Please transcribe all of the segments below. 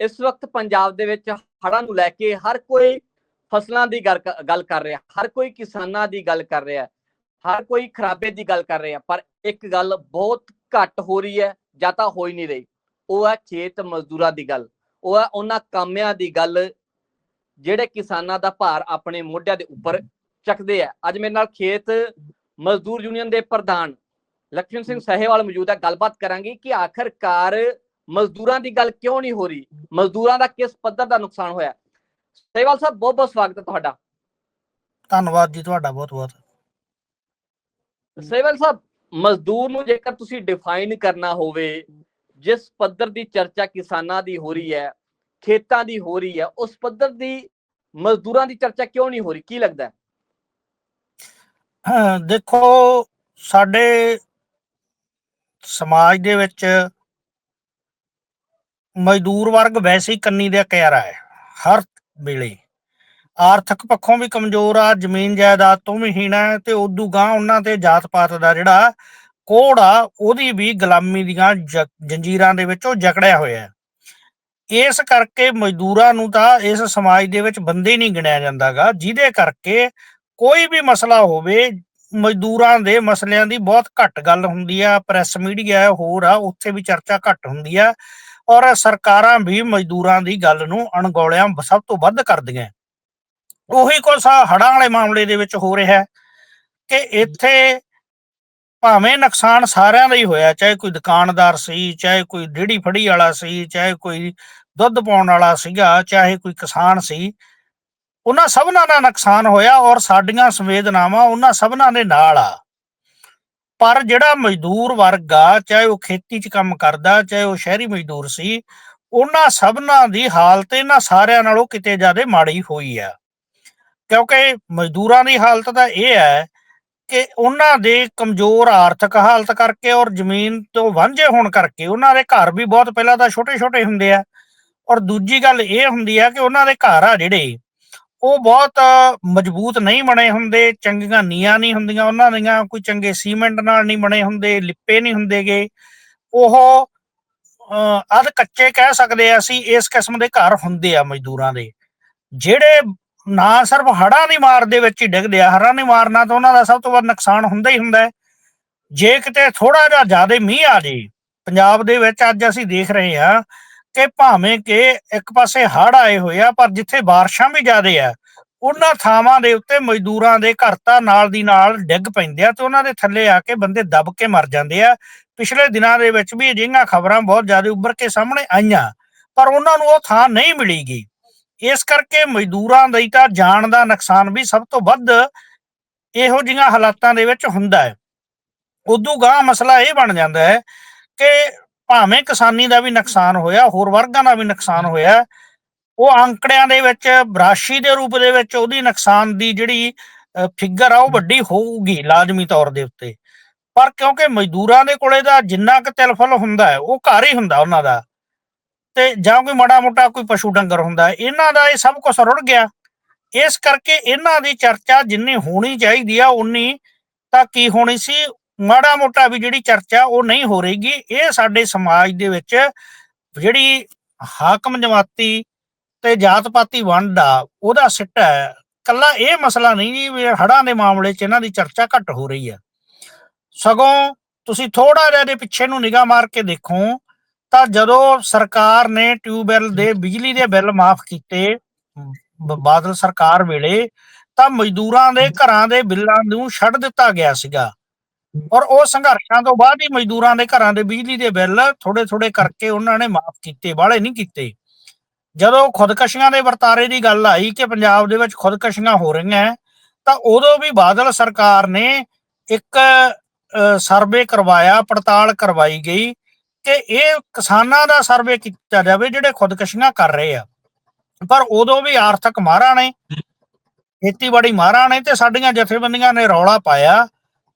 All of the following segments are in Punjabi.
ਇਸ ਵਕਤ ਪੰਜਾਬ ਦੇ ਵਿੱਚ ਹੜ੍ਹਾਂ ਨੂੰ ਲੈ ਕੇ ਹਰ ਕੋਈ ਫਸਲਾਂ ਦੀ ਗੱਲ ਗੱਲ ਕਰ ਰਿਹਾ, ਹਰ ਕੋਈ ਕਿਸਾਨਾਂ ਦੀ ਗੱਲ ਕਰ ਰਿਹਾ, ਹਰ ਕੋਈ ਖਰਾਬੇ ਦੀ ਗੱਲ ਕਰ ਰਿਹਾ, ਪਰ ਇੱਕ ਗੱਲ ਬਹੁਤ ਘੱਟ ਹੋ ਰਹੀ ਹੈ, ਜਾਂ ਤਾਂ ਹੋ ਹੀ ਨਹੀਂ ਰਹੀ, ਉਹ ਹੈ ਖੇਤ ਮਜ਼ਦੂਰਾਂ ਦੀ ਗੱਲ, ਉਹ ਹੈ ਉਹਨਾਂ ਕਾਮਿਆਂ ਦੀ ਗੱਲ, ਜਿਹੜੇ ਕਿਸਾਨਾਂ ਦਾ ਭਾਰ ਆਪਣੇ ਮੋਢਿਆਂ ਦੇ ਉੱਪਰ ਚੱਕਦੇ ਆ। ਅੱਜ ਮੇਰੇ ਨਾਲ ਖੇਤ ਮਜ਼ਦੂਰ ਯੂਨੀਅਨ ਦੇ ਪ੍ਰਧਾਨ ਲక్ష్ਮਣ ਸਿੰਘ ਸਹਿਵਾਲ ਮੌਜੂਦ ਹੈ। ਗੱਲਬਾਤ ਕਰਾਂਗੇ ਕਿ ਆਖਰਕਾਰ ਮਜ਼ਦੂਰਾਂ ਦੀ ਗੱਲ ਕਿਉਂ ਨਹੀਂ ਹੋ ਰਹੀ? ਮਜ਼ਦੂਰਾਂ ਦਾ ਕਿਸ ਪੱਧਰ ਦਾ ਨੁਕਸਾਨ ਹੋਇਆ? ਸਹਿਵਾਲ ਸਾਹਿਬ ਬਹੁਤ ਬਹੁਤ ਸਵਾਗਤ ਹੈ ਤੁਹਾਡਾ। ਧੰਨਵਾਦ ਜੀ ਤੁਹਾਡਾ ਬਹੁਤ ਬਹੁਤ। ਸਹਿਵਾਲ ਸਾਹਿਬ ਮਜ਼ਦੂਰ ਨੂੰ ਜੇਕਰ ਤੁਸੀਂ ਡਿਫਾਈਨ ਕਰਨਾ ਹੋਵੇ ਜਿਸ ਪੱਧਰ ਦੀ ਚਰਚਾ ਕਿਸਾਨਾਂ ਦੀ ਹੋ ਰਹੀ ਹੈ ਖੇਤਾਂ ਦੀ ਹੋ ਰਹੀ ਹੈ ਉਸ ਪੱਧਰ ਦੀ ਮਜ਼ਦੂਰਾਂ ਦੀ ਚਰਚਾ ਕਿਉਂ ਨਹੀਂ ਹੋ ਰਹੀ? ਕੀ ਲੱਗਦਾ ਦੇਖੋ ਸਾਡੇ ਸਮਾਜ ਦੇ ਵਿੱਚ ਮਜ਼ਦੂਰ ਵਰਗ ਵੈਸੇ ਹੀ ਕੰਨੀ ਦਾ ਕਿਆਰਾ ਹੈ, ਹਰ ਵੇਲੇ। ਆਰਥਿਕ ਪੱਖੋਂ ਵੀ ਕਮਜ਼ੋਰ ਆ, ਜ਼ਮੀਨ ਜਾਇਦਾਦ ਤੋਂ ਵੀ ਹੀਣਾ ਹੈ ਤੇ ਉਦੋਂ ਗਾਂ ਉਹਨਾਂ ਤੇ ਜਾਤ ਪਾਤ ਦਾ ਜਿਹੜਾ ਕੋੜ ਆ, ਉਹਦੀ ਵੀ ਗੁਲਾਮੀ ਦੀਆਂ ਜੰਜੀਰਾਂ ਦੇ ਵਿੱਚ ਉਹ ਜਕੜਿਆ ਹੋਇਆ ਹੈ। ਇਸ ਕਰਕੇ ਮਜ਼ਦੂਰਾਂ ਨੂੰ ਤਾਂ ਇਸ ਸਮਾਜ ਦੇ ਵਿੱਚ ਬੰਦੇ ਨਹੀਂ ਗਿਣਿਆ ਜਾਂਦਾਗਾ, ਜਿਹਦੇ ਕਰਕੇ ਕੋਈ ਵੀ ਮਸਲਾ ਹੋਵੇ, ਮਜ਼ਦੂਰਾਂ ਦੇ ਮਸਲਿਆਂ ਦੀ ਬਹੁਤ ਘੱਟ ਗੱਲ ਹੁੰਦੀ ਆ, ਪ੍ਰੈਸ ਮੀਡੀਆ ਹੋਰ ਆ, ਉੱਥੇ ਵੀ ਚਰਚਾ ਘੱਟ ਹੁੰਦੀ ਆ। ਔਰ ਸਰਕਾਰਾਂ ਵੀ ਮਜ਼ਦੂਰਾਂ ਦੀ ਗੱਲ ਨੂੰ ਅਣਗੌਲਿਆਂ ਸਭ ਤੋਂ ਵੱਧ ਕਰਦੀਆਂ। ਉਹੀ ਕੁਛ ਆ, ਹੜ੍ਹਾਂ ਵਾਲੇ ਮਾਮਲੇ ਦੇ ਵਿੱਚ ਹੋ ਰਿਹਾ ਹੈ ਕਿ ਇੱਥੇ ਭਾਵੇਂ ਨੁਕਸਾਨ ਸਾਰਿਆਂ ਦਾ ਹੀ ਹੋਇਆ, ਚਾਹੇ ਕੋਈ ਦੁਕਾਨਦਾਰ ਸੀ, ਚਾਹੇ ਕੋਈ ਡੇੜੀ ਫੜੀ ਵਾਲਾ ਸੀ, ਚਾਹੇ ਕੋਈ ਦੁੱਧ ਪਾਉਣ ਵਾਲਾ ਸੀਗਾ, ਚਾਹੇ ਕੋਈ ਕਿਸਾਨ ਸੀ, ਉਹਨਾਂ ਸਭਨਾਂ ਦਾ ਨੁਕਸਾਨ ਹੋਇਆ ਔਰ ਸਾਡੀਆਂ ਸੰਵੇਦਨਾਵਾਂ ਉਹਨਾਂ ਸਭਨਾਂ ਦੇ ਨਾਲ ਆ। ਪਰ ਜਿਹੜਾ ਮਜ਼ਦੂਰ ਵਰਗ ਆ, ਚਾਹੇ ਉਹ ਖੇਤੀ 'ਚ ਕੰਮ ਕਰਦਾ, ਚਾਹੇ ਉਹ ਸ਼ਹਿਰੀ ਮਜ਼ਦੂਰ ਸੀ, ਉਹਨਾਂ ਸਭਨਾਂ ਦੀ ਹਾਲਤ ਇਹਨਾਂ ਸਾਰਿਆਂ ਨਾਲੋਂ ਕਿਤੇ ਜ਼ਿਆਦਾ ਮਾੜੀ ਹੋਈ ਆ। ਕਿਉਂਕਿ ਮਜ਼ਦੂਰਾਂ ਦੀ ਹਾਲਤ ਤਾਂ ਇਹ ਹੈ ਕਿ ਉਹਨਾਂ ਦੇ ਕਮਜ਼ੋਰ ਆਰਥਿਕ ਹਾਲਤ ਕਰਕੇ ਔਰ ਜ਼ਮੀਨ ਤੋਂ ਵਾਂਝੇ ਹੋਣ ਕਰਕੇ ਉਹਨਾਂ ਦੇ ਘਰ ਵੀ ਬਹੁਤ ਪਹਿਲਾਂ ਤਾਂ ਛੋਟੇ-ਛੋਟੇ ਹੁੰਦੇ ਆ। ਔਰ ਦੂਜੀ ਗੱਲ ਇਹ ਹੁੰਦੀ ਆ ਕਿ ਉਹਨਾਂ ਦੇ ਘਰ ਆ ਜਿਹੜੇ ਉਹ ਬਹੁਤ ਮਜ਼ਬੂਤ ਨਹੀਂ ਬਣੇ ਹੁੰਦੇ ਚੰਗੀਆਂ ਨੀਆਂ ਨਹੀਂ ਹੁੰਦੀਆਂ ਉਹਨਾਂ ਦੀਆਂ ਕੋਈ ਚੰਗੇ ਸੀਮੈਂਟ ਨਾਲ ਨਹੀਂ ਬਣੇ ਹੁੰਦੇ ਲਿੱਪੇ ਨਹੀਂ ਹੁੰਦੇਗੇ। ਉਹ ਅਹ, ਅੱਧ ਕੱਚੇ ਕਹਿ ਸਕਦੇ ਆ ਅਸੀਂ ਇਸ ਕਿਸਮ ਦੇ ਘਰ ਹੁੰਦੇ ਆ ਮਜ਼ਦੂਰਾਂ ਦੇ। ਜਿਹੜੇ ਨਾ ਸਿਰਫ ਹੜ੍ਹਾਂ ਦੀ ਮਾਰ ਦੇ ਵਿੱਚ ਹੀ ਡਿੱਗਦੇ ਆ ਹੜ੍ਹਾਂ ਦੀ ਮਾਰ ਨਾਲ ਤਾਂ ਉਹਨਾਂ ਦਾ ਸਭ ਤੋਂ ਵੱਧ ਨੁਕਸਾਨ ਹੁੰਦਾ ਹੀ ਹੁੰਦਾ ਹੈ। ਜੇ ਕਿਤੇ ਥੋੜਾ ਜਿਹਾ ਜ਼ਿਆਦਾ ਮੀਂਹ ਆ ਜੇ ਪੰਜਾਬ ਦੇ ਵਿੱਚ ਅੱਜ ਅਸੀਂ ਦੇਖ ਰਹੇ ਹਾਂ ਕਿ ਭਾਵੇਂ ਕਿ ਇੱਕ ਪਾਸੇ ਹੜ੍ਹ ਆਏ ਹੋਏ ਆ, ਪਰ ਜਿੱਥੇ ਬਾਰਿਸ਼ਾਂ ਵੀ ਜ਼ਿਆਦੇ ਆ, ਉਹਨਾਂ ਥਾਵਾਂ ਦੇ ਉੱਤੇ ਮਜ਼ਦੂਰਾਂ ਦੇ ਘਰ ਤਾਂ ਨਾਲ ਦੀ ਨਾਲ ਡਿੱਗ ਪੈਂਦੇ ਆ ਤੇ ਉਹਨਾਂ ਦੇ ਥੱਲੇ ਆ ਕੇ ਬੰਦੇ ਦਬ ਕੇ ਮਰ ਜਾਂਦੇ ਆ। ਪਿਛਲੇ ਦਿਨਾਂ ਦੇ ਵਿੱਚ ਵੀ ਅਜਿਹੀਆਂ ਖਬਰਾਂ ਬਹੁਤ ਜ਼ਿਆਦਾ ਉੱਭਰ ਕੇ ਸਾਹਮਣੇ ਆਈਆਂ, ਪਰ ਉਹਨਾਂ ਨੂੰ ਉਹ ਥਾਂ ਨਹੀਂ ਮਿਲੀਗੀ ਇਸ ਕਰਕੇ ਮਜ਼ਦੂਰਾਂ ਲਈ ਤਾਂ ਜਾਨ ਦਾ ਨੁਕਸਾਨ ਵੀ ਸਭ ਤੋਂ ਵੱਧ ਇਹੋ ਜਿਹੀਆਂ ਹਾਲਾਤਾਂ ਦੇ ਵਿੱਚ ਹੁੰਦਾ ਹੈ। ਉਦੋਂ ਗਾਂ ਮਸਲਾ ਇਹ ਬਣ ਜਾਂਦਾ ਹੈ ਕਿ ਭਾਵੇਂ ਕਿਸਾਨੀ ਦਾ ਵੀ ਨੁਕਸਾਨ ਹੋਇਆ, ਹੋਰ ਵਰਗਾਂ ਦਾ ਵੀ ਨੁਕਸਾਨ ਹੋਇਆ, ਉਹ ਅੰਕੜਿਆਂ ਦੇ ਵਿੱਚ ਰਾਸ਼ੀ ਦੇ ਰੂਪ ਦੇ ਵਿੱਚ ਉਹਦੀ ਨੁਕਸਾਨ ਦੀ ਜਿਹੜੀ ਫਿਗਰ ਆ, ਉਹ ਵੱਡੀ ਹੋਊਗੀ ਲਾਜ਼ਮੀ ਤੌਰ ਦੇ ਉੱਤੇ। ਪਰ ਕਿਉਂਕਿ ਮਜ਼ਦੂਰਾਂ ਦੇ ਕੋਲੇ ਦਾ ਜਿੰਨਾ ਕੁ ਤਿਲਫਲ ਹੁੰਦਾ ਹੈ, ਉਹ ਘਰ ਹੀ ਹੁੰਦਾ ਉਹਨਾਂ ਦਾ। ਤੇ ਜਾਂ ਕੋਈ ਮਾੜਾ ਮੋਟਾ ਕੋਈ ਪਸ਼ੂ ਡੰਗਰ ਹੁੰਦਾ ਇਹਨਾਂ ਦਾ ਇਹ ਸਭ ਕੁਝ ਰੁੜ ਗਿਆ। ਇਸ ਕਰਕੇ ਇਹਨਾਂ ਦੀ ਚਰਚਾ ਜਿੰਨੀ ਹੋਣੀ ਚਾਹੀਦੀ ਆ, ਉਨੀ ਤਾਂ ਕੀ ਹੋਣੀ ਸੀ ਮਾੜਾ ਮੋਟਾ ਵੀ ਜਿਹੜੀ ਚਰਚਾ ਉਹ ਨਹੀਂ ਹੋ ਰਹੀਗੀ। ਇਹ ਸਾਡੇ ਸਮਾਜ ਦੇ ਵਿੱਚ ਜਿਹੜੀ ਹਾਕਮ ਜਮਾਤੀ ਤੇ ਜਾਤ ਪਾਤੀ ਵੰਡ ਆ, ਉਹਦਾ ਸਿੱਟਾ ਹੈ। ਕੱਲਾ ਇਹ ਮਸਲਾ ਨਹੀਂ ਜੀ ਵੀ ਹੜਾਂ ਦੇ ਮਾਮਲੇ 'ਚ ਇਹਨਾਂ ਦੀ ਚਰਚਾ ਘੱਟ ਹੋ ਰਹੀ ਹੈ ਸਗੋਂ ਤੁਸੀਂ ਥੋੜਾ ਜਿਹਾ ਦੇ ਪਿੱਛੇ ਨੂੰ ਨਿਗਾਹ ਮਾਰ ਕੇ ਦੇਖੋ, ਤਾਂ ਜਦੋਂ ਸਰਕਾਰ ਨੇ ਟਿਊਬਵੈਲ ਦੇ ਬਿਜਲੀ ਦੇ ਬਿੱਲ ਮਾਫ ਕੀਤੇ ਬਾਦਲ ਸਰਕਾਰ ਵੇਲੇ, ਤਾਂ ਮਜ਼ਦੂਰਾਂ ਦੇ ਘਰਾਂ ਦੇ ਬਿੱਲਾਂ ਨੂੰ ਛੱਡ ਦਿੱਤਾ ਗਿਆ ਸੀਗਾ। ਔਰ ਉਹ ਸੰਘਰਸ਼ਾਂ ਤੋਂ ਬਾਅਦ ਹੀ ਮਜ਼ਦੂਰਾਂ ਦੇ ਘਰਾਂ ਦੇ ਬਿਜਲੀ ਦੇ ਬਿੱਲ ਥੋੜੇ ਥੋੜੇ ਕਰਕੇ ਉਹਨਾਂ ਨੇ ਮਾਫ ਕੀਤੇ ਬਾਹਲੇ ਨਹੀਂ ਕੀਤੇ। ਜਦੋਂ ਖੁਦਕਸ਼ੀਆਂ ਦੇ ਵਰਤਾਰੇ ਦੀ ਗੱਲ ਆਈ ਕਿ ਪੰਜਾਬ ਦੇ ਵਿੱਚ ਖੁਦਕਸ਼ੀਆਂ ਹੋ ਰਹੀਆਂ ਤਾਂ ਉਦੋਂ ਵੀ ਬਾਦਲ ਸਰਕਾਰ ਨੇ ਇੱਕ ਸਰਵੇ ਕਰਵਾਇਆ, ਪੜਤਾਲ ਕਰਵਾਈ ਗਈ ਕਿ ਇਹ ਕਿਸਾਨਾਂ ਦਾ ਸਰਵੇ ਕੀਤਾ ਜਾਵੇ ਜਿਹੜੇ ਖੁਦਕਸ਼ੀਆਂ ਕਰ ਰਹੇ ਆ। ਪਰ ਉਦੋਂ ਵੀ ਆਰਥਿਕ ਮਾਹਰਾਂ ਨੇ, ਖੇਤੀਬਾੜੀ ਮਾਹਰਾਂ ਨੇ ਤੇ ਸਾਡੀਆਂ ਜਥੇਬੰਦੀਆਂ ਨੇ ਰੌਲਾ ਪਾਇਆ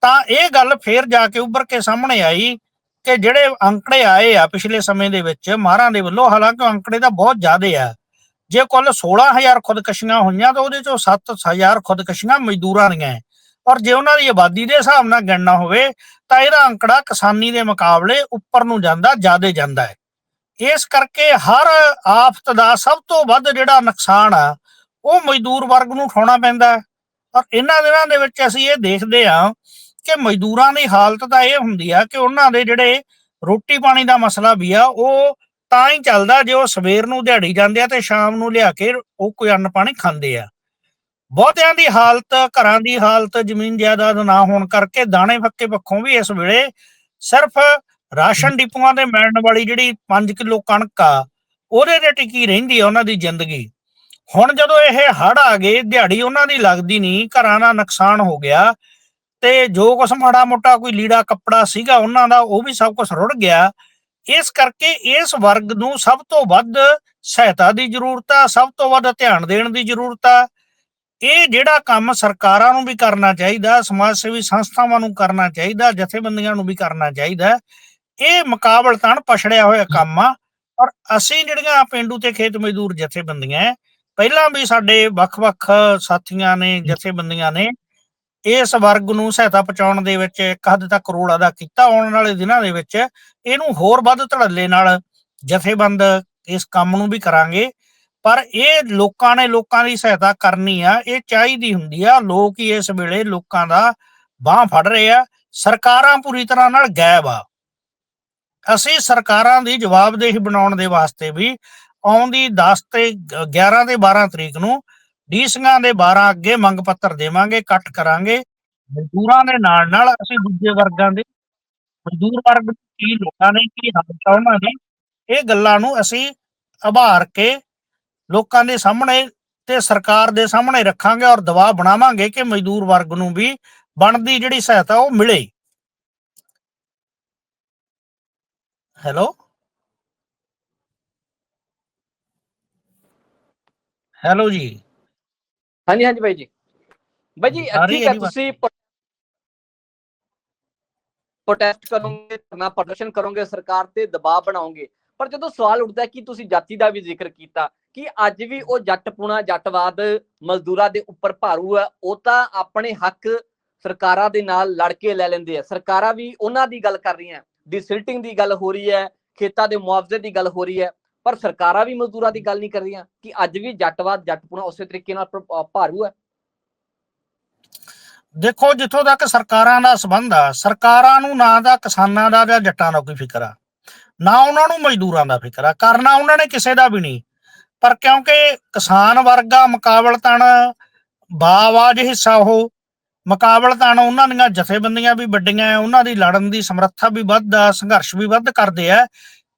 ਤਾਂ ਇਹ ਗੱਲ ਫੇਰ ਜਾ ਕੇ ਉੱਭਰ ਕੇ ਸਾਹਮਣੇ ਆਈ ਕਿ ਜਿਹੜੇ ਅੰਕੜੇ ਆਏ ਆ ਪਿਛਲੇ ਸਮੇਂ ਦੇ ਵਿੱਚ ਮਾਹਰਾਂ ਦੇ ਵੱਲੋਂ, ਹਾਲਾਂਕਿ ਅੰਕੜੇ ਤਾਂ ਬਹੁਤ ਜ਼ਿਆਦਾ ਆ, ਜੇ ਕੁੱਲ 16000 ਖੁਦਕਸ਼ੀਆਂ ਹੋਈਆਂ ਤਾਂ ਉਹਦੇ ਚੋਂ 7000 ਖੁਦਕਸ਼ੀਆਂ ਮਜ਼ਦੂਰਾਂ ਦੀਆਂ ਹੈ। ਔਰ ਜੇ ਉਹਨਾਂ ਦੀ ਆਬਾਦੀ ਦੇ ਹਿਸਾਬ ਨਾਲ ਗਿਣਨਾ ਹੋਵੇ, ਤਾਂ ਇਹਦਾ ਅੰਕੜਾ ਕਿਸਾਨੀ ਦੇ ਮੁਕਾਬਲੇ ਉੱਪਰ ਨੂੰ ਜਾਂਦਾ, ਜ਼ਿਆਦੇ ਜਾਂਦਾ ਹੈ ਇਸ ਕਰਕੇ ਹਰ ਆਫਤ ਦਾ ਸਭ ਤੋਂ ਵੱਧ ਜਿਹੜਾ ਨੁਕਸਾਨ ਆ, ਉਹ ਮਜ਼ਦੂਰ ਵਰਗ ਨੂੰ ਉਠਾਉਣਾ ਪੈਂਦਾ ਹੈ। ਔਰ ਇਹਨਾਂ ਦਿਨਾਂ ਦੇ ਵਿੱਚ ਅਸੀਂ ਇਹ ਦੇਖਦੇ ਹਾਂ ਕਿ ਮਜ਼ਦੂਰਾਂ ਦੀ ਹਾਲਤ ਤਾਂ ਇਹ ਹੁੰਦੀ ਆ ਕਿ ਉਹਨਾਂ ਦੇ ਜਿਹੜੇ ਰੋਟੀ ਪਾਣੀ ਦਾ ਮਸਲਾ ਵੀ ਆ ਉਹ ਤਾਂ ਹੀ ਚੱਲਦਾ ਜੇ ਉਹ ਸਵੇਰ ਨੂੰ ਦਿਹਾੜੀ ਜਾਂਦੇ ਆ ਤੇ ਸ਼ਾਮ ਨੂੰ ਲਿਆ ਕੇ ਉਹ ਕੋਈ ਅੰਨ ਪਾਣੀ ਖਾਂਦੇ ਆ। ਬਹੁਤਿਆਂ ਦੀ ਹਾਲਤ ਘਰਾਂ ਦੀ ਹਾਲਤ ਜ਼ਮੀਨ ਜਾਇਦਾਦ ਨਾ ਹੋਣ ਕਰਕੇ ਦਾਣੇ ਫੱਕੇ ਪੱਖੋਂ ਵੀ ਇਸ ਵੇਲੇ ਸਿਰਫ ਰਾਸ਼ਨ ਡਿਪੂਆਂ ਦੇ ਮਿਲਣ ਵਾਲੀ ਜਿਹੜੀ 5 ਕਿਲੋ ਕਣਕ ਆ ਉਹਦੇ ਤੇ ਟਿਕੀ ਰਹਿੰਦੀ ਆ ਉਹਨਾਂ ਦੀ ਜ਼ਿੰਦਗੀ। ਹੁਣ ਜਦੋਂ ਇਹ ਹੜ ਆ ਗਏ ਦਿਹਾੜੀ ਉਹਨਾਂ ਦੀ ਲੱਗਦੀ ਨਹੀਂ ਘਰਾਂ ਦਾ ਨੁਕਸਾਨ ਹੋ ਗਿਆ ਤੇ ਜੋ ਕੁਛ ਮਾੜਾ ਮੋਟਾ ਕੋਈ ਲੀੜਾ ਕੱਪੜਾ ਸੀਗਾ ਉਹਨਾਂ ਦਾ ਉਹ ਵੀ ਸਭ ਕੁਝ ਰੁੜ ਗਿਆ। ਇਸ ਕਰਕੇ ਇਸ ਵਰਗ ਨੂੰ ਸਭ ਤੋਂ ਵੱਧ ਸਹਾਇਤਾ ਦੀ ਜ਼ਰੂਰਤ ਆ ਸਭ ਤੋਂ ਵੱਧ ਧਿਆਨ ਦੇਣ ਦੀ ਜ਼ਰੂਰਤ ਆ। ਇਹ ਜਿਹੜਾ ਕੰਮ ਸਰਕਾਰਾਂ ਨੂੰ ਵੀ ਕਰਨਾ ਚਾਹੀਦਾ ਸਮਾਜ ਸੇਵੀ ਸੰਸਥਾਵਾਂ ਨੂੰ ਕਰਨਾ ਚਾਹੀਦਾ ਜਥੇਬੰਦੀਆਂ ਨੂੰ ਵੀ ਕਰਨਾ ਚਾਹੀਦਾ ਇਹ ਮੁਕਾਬਲਤਨ ਪਛੜਿਆ ਹੋਇਆ ਕੰਮ ਆ। ਔਰ ਅਸੀਂ ਜਿਹੜੀਆਂ ਪਿੰਡੂ ਤੇ ਖੇਤ ਮਜ਼ਦੂਰ ਜਥੇਬੰਦੀਆਂ ਹੈ, ਪਹਿਲਾਂ ਵੀ ਸਾਡੇ ਵੱਖ-ਵੱਖ ਸਾਥੀਆਂ ਨੇ ਜਥੇਬੰਦੀਆਂ ਨੇ ਇਸ ਵਰਗ ਨੂੰ ਸਹਾਇਤਾ ਪਹੁੰਚਾਉਣ ਦੇ ਵਿੱਚ ਇੱਕ ਹੱਦ ਤੱਕ ਰੋਲ ਅਦਾ ਕੀਤਾ ਆਉਣ ਵਾਲੇ ਦਿਨਾਂ ਦੇ ਵਿੱਚ, ਇਹਨੂੰ ਹੋਰ ਵੱਧ ਧੜੱਲੇ ਨਾਲ ਜਥੇਬੰਦ ਇਸ ਕੰਮ ਨੂੰ ਵੀ ਕਰਾਂਗੇ। ਪਰ ਇਹ ਲੋਕਾਂ ਨੇ ਲੋਕਾਂ ਦੀ ਸਹਾਇਤਾ ਕਰਨੀ ਆ, ਇਹ ਚਾਹੀਦੀ ਹੁੰਦੀ ਆ। ਲੋਕ ਹੀ ਇਸ ਵੇਲੇ ਲੋਕਾਂ ਦਾ ਬਾਹ ਫੜ ਰਹੇ ਆ। ਸਰਕਾਰਾਂ ਪੂਰੀ ਤਰ੍ਹਾਂ ਨਾਲ ਗਾਇਬ ਆ। ਅਸੀਂ ਸਰਕਾਰਾਂ ਦੀ ਜਵਾਬਦੇਹੀ ਬਣਾਉਣ ਦੇ ਵਾਸਤੇ ਵੀ ਆਉਂਦੀ 10 ਤੇ 11 ਤੇ 12 ਤਰੀਕ ਨੂੰ ਡੀਸੀਆਂ ਦੇ 12 ਅੱਗੇ ਮੰਗ ਪੱਤਰ ਦੇਵਾਂਗੇ, ਇਕੱਠ ਕਰਾਂਗੇ। ਮਜ਼ਦੂਰਾਂ ਦੇ ਨਾਲ ਨਾਲ ਅਸੀਂ ਦੂਜੇ ਵਰਗਾਂ ਦੇ, ਮਜ਼ਦੂਰ ਵਰਗ ਕੀ ਲੋਕਾਂ ਨੇ ਕੀ ਹਾਲਤ ਉਹਨਾਂ ਦੀ ਇਹ ਗੱਲਾਂ ਨੂੰ ਅਸੀਂ ਉਭਾਰ ਕੇ ਲੋਕਾਂ ਦੇ ਸਾਹਮਣੇ ਤੇ ਸਰਕਾਰ ਦੇ ਸਾਹਮਣੇ ਰੱਖਾਂਗੇ ਔਰ ਦਬਾਅ ਬਣਾਵਾਂਗੇ ਕਿ ਮਜ਼ਦੂਰ ਵਰਗ ਨੂੰ ਵੀ ਬਣਦੀ ਜਿਹੜੀ ਸਹਾਇਤਾ ਉਹ ਮਿਲੇ। ਹੈਲੋ? ਹੈਲੋ ਜੀ। ਹਾਂਜੀ ਹਾਂਜੀ ਬਾਈ ਜੀ। ਬਾਈ ਜੀ ਠੀਕ ਹੈ। ਤੁਸੀਂ ਪ੍ਰੋਟੈਸਟ ਕਰੋਗੇ ਧਰਨਾ ਪ੍ਰਦਰਸ਼ਨ ਕਰੋਗੇ ਸਰਕਾਰ ਤੇ ਦਬਾਅ ਬਣਾਓਗੇ। ਪਰ ਜਦੋਂ ਸਵਾਲ ਉੱਠਦਾ ਕਿ ਤੁਸੀਂ ਜਾਤੀ ਦਾ ਵੀ ਜ਼ਿਕਰ ਕੀਤਾ ਕਿ ਅੱਜ ਵੀ ਉਹ ਜੱਟਪੁਣਾ ਜੱਟਵਾਦ ਮਜ਼ਦੂਰਾਂ ਦੇ ਉੱਪਰ ਭਾਰੂ ਹੈ ਉਹ ਤਾਂ ਆਪਣੇ ਹੱਕ ਸਰਕਾਰਾਂ ਦੇ ਨਾਲ ਲੜ ਕੇ ਲੈ ਲੈਂਦੇ ਆ। ਸਰਕਾਰਾਂ ਵੀ ਉਹਨਾਂ ਦੀ ਗੱਲ ਕਰ ਰਹੀਆਂ। ਡਿਸਿਲਟਿੰਗ ਦੀ ਗੱਲ ਹੋ ਰਹੀ ਹੈ ਖੇਤਾਂ ਦੇ ਮੁਆਵਜ਼ੇ ਦੀ ਗੱਲ ਹੋ ਰਹੀ ਹੈ। ਪਰ ਸਰਕਾਰਾਂ ਵੀ ਮਜ਼ਦੂਰਾਂ ਦੀ ਗੱਲ ਨਹੀਂ ਕਰ ਰਹੀਆਂ ਕਿ ਅੱਜ ਵੀ ਜੱਟਵਾਦ ਜੱਟਪੁਣਾ ਉਸੇ ਤਰੀਕੇ ਨਾਲ ਭਾਰੂ ਹੈ। ਦੇਖੋ, ਜਿੱਥੋਂ ਤੱਕ ਸਰਕਾਰਾਂ ਦਾ ਸਬੰਧ ਆ, ਸਰਕਾਰਾਂ ਨੂੰ ਨਾ ਤਾਂ ਕਿਸਾਨਾਂ ਦਾ ਜਾਂ ਜੱਟਾਂ ਦਾ ਕੋਈ ਫਿਕਰ ਆ, ਨਾ ਉਹਨਾਂ ਨੂੰ ਮਜ਼ਦੂਰਾਂ ਦਾ ਫਿਕਰ ਆ, ਕਰਨਾ ਉਹਨਾਂ ਨੇ ਕਿਸੇ ਦਾ ਵੀ ਨਹੀਂ। ਪਰ ਕਿਉਂਕਿ ਕਿਸਾਨ ਵਰਗਾ ਮੁਕਾਬਲਤਨ ਬਾਵਾਜ ਹਿੱਸਾ ਉਹ, ਮੁਕਾਬਲਤਨ ਉਹਨਾਂ ਦੀਆਂ ਜਥੇਬੰਦੀਆਂ ਵੀ ਵੱਡੀਆਂ ਆ ਉਹਨਾਂ ਦੀ ਲੜਨ ਦੀ ਸਮਰੱਥਾ ਵੀ ਵੱਧ ਆ, ਸੰਘਰਸ਼ ਵੀ ਵੱਧ ਕਰਦੇ ਆ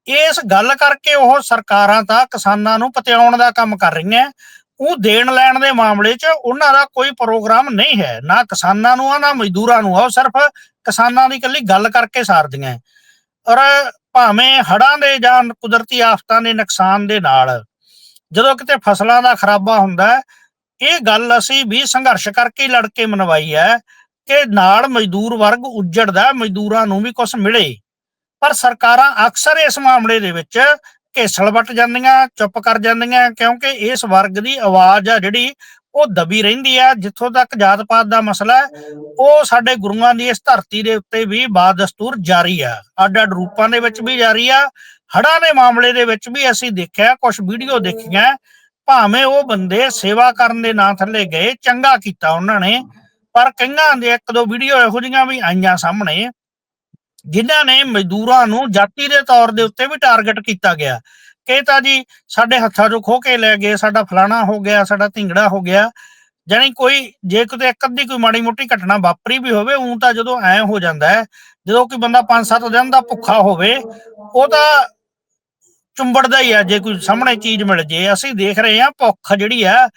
ਇਸ ਗੱਲ ਕਰਕੇ ਉਹ ਸਰਕਾਰਾਂ ਤਾਂ ਕਿਸਾਨਾਂ ਨੂੰ ਪਤਿਆਉਣ ਦਾ ਕੰਮ ਕਰ ਰਹੀਆਂ। ਉਹ ਦੇਣ ਲੈਣ ਦੇ ਮਾਮਲੇ 'ਚ ਉਹਨਾਂ ਦਾ ਕੋਈ ਪ੍ਰੋਗਰਾਮ ਨਹੀਂ ਹੈ। ਨਾ ਕਿਸਾਨਾਂ ਨੂੰ ਆ ਨਾ ਮਜ਼ਦੂਰਾਂ ਨੂੰ ਆ। ਉਹ ਸਿਰਫ ਕਿਸਾਨਾਂ ਦੀ ਇਕੱਲੀ ਗੱਲ ਕਰਕੇ ਸਾਰਦੀਆਂ। ਔਰ ਭਾਵੇਂ ਹੜ੍ਹਾਂ ਦੇ ਜਾਂ ਕੁਦਰਤੀ ਆਫਤਾਂ ਦੇ ਨੁਕਸਾਨ ਦੇ ਨਾਲ ਜਦੋਂ ਕਿਤੇ ਫਸਲਾਂ ਦਾ ਖਰਾਬਾ ਹੁੰਦਾ ਇਹ ਗੱਲ ਅਸੀਂ ਵੀ ਸੰਘਰਸ਼ ਕਰਕੇ ਲੜ ਕੇ ਮਨਵਾਈ ਹੈ ਕਿ ਨਾਲ ਮਜ਼ਦੂਰ ਵਰਗ ਉੱਜੜਦਾ ਹੈ, ਮਜ਼ਦੂਰਾਂ ਨੂੰ ਵੀ ਕੁਝ ਮਿਲੇ। ਪਰ ਸਰਕਾਰਾਂ ਅਕਸਰ ਇਸ ਮਾਮਲੇ ਦੇ ਵਿੱਚ ਘੇਸਲ ਵੱਟ ਜਾਂਦੀਆਂ, ਚੁੱਪ ਕਰ ਜਾਂਦੀਆਂ, ਕਿਉਂਕਿ ਇਸ ਵਰਗ ਦੀ ਆਵਾਜ਼ ਆ ਜਿਹੜੀ ਉਹ ਦਬੀ ਰਹਿੰਦੀ ਆ, ਜਿੱਥੋਂ ਤੱਕ ਜਾਤ ਪਾਤ ਦਾ ਮਸਲਾ ਉਹ ਸਾਡੇ ਗੁਰੂਆਂ ਦੀ ਇਸ ਧਰਤੀ ਦੇ ਉੱਤੇ ਵੀ ਬਾਦ ਜਾਰੀ ਆ। ਅੱਡ ਅੱਡ ਰੂਪਾਂ ਦੇ ਵਿੱਚ ਵੀ ਜਾਰੀ ਆ, ਹੜ੍ਹਾਂ ਦੇ ਮਾਮਲੇ ਦੇ ਵਿੱਚ ਵੀ ਅਸੀਂ ਦੇਖਿਆ ਕੁਝ ਵੀਡੀਓ ਦੇਖੀਆਂ, ਭਾਵੇਂ ਉਹ ਬੰਦੇ ਸੇਵਾ ਕਰਨ ਦੇ ਨਾਂ ਥੱਲੇ ਗਏ, ਚੰਗਾ ਕੀਤਾ ਉਹਨਾਂ ਨੇ, ਪਰ ਕਈਆਂ ਦੇ ਇੱਕ ਦੋ ਵੀਡੀਓ ਇਹੋ ਜਿਹੀਆਂ ਵੀ ਆਈਆਂ ਸਾਹਮਣੇ ਜਿਨ੍ਹਾਂ ਨੇ ਮਜ਼ਦੂਰਾਂ ਨੂੰ ਜਾਤੀ ਦੇ ਤੌਰ ਦੇ ਉੱਤੇ ਵੀ ਟਾਰਗੇਟ ਕੀਤਾ ਗਿਆ। ਕਿ ਤਾਂ ਜੀ, ਸਾਡੇ ਹੱਥਾਂ 'ਚੋਂ ਖੋ ਕੇ ਲੈ ਗਏ, ਸਾਡਾ ਫਲਾਣਾ ਹੋ ਗਿਆ, ਸਾਡਾ ਢਿੰਗੜਾ ਹੋ ਗਿਆ। ਜਾਣੀ ਕੋਈ, ਜੇ ਕਿਤੇ ਇੱਕ ਅੱਧੀ ਕੋਈ ਮਾੜੀ ਮੋਟੀ ਘਟਨਾ ਵਾਪਰੀ ਵੀ ਹੋਵੇ, ਉਂ ਤਾਂ ਜਦੋਂ ਐ ਹੋ ਜਾਂਦਾ ਹੈ, ਜਦੋਂ ਕੋਈ ਬੰਦਾ 5-7 ਦਿਨ ਦਾ ਭੁੱਖਾ ਹੋਵੇ, ਉਹ ਤਾਂ ਚੁੰਬੜਦਾ ਹੀ ਆ ਜੇ ਕੋਈ ਸਾਹਮਣੇ ਚੀਜ਼ ਮਿਲ ਜੇ। ਅਸੀਂ ਦੇਖ ਰਹੇ ਹਾਂ, ਭੁੱਖ ਜਿਹੜੀ ਆ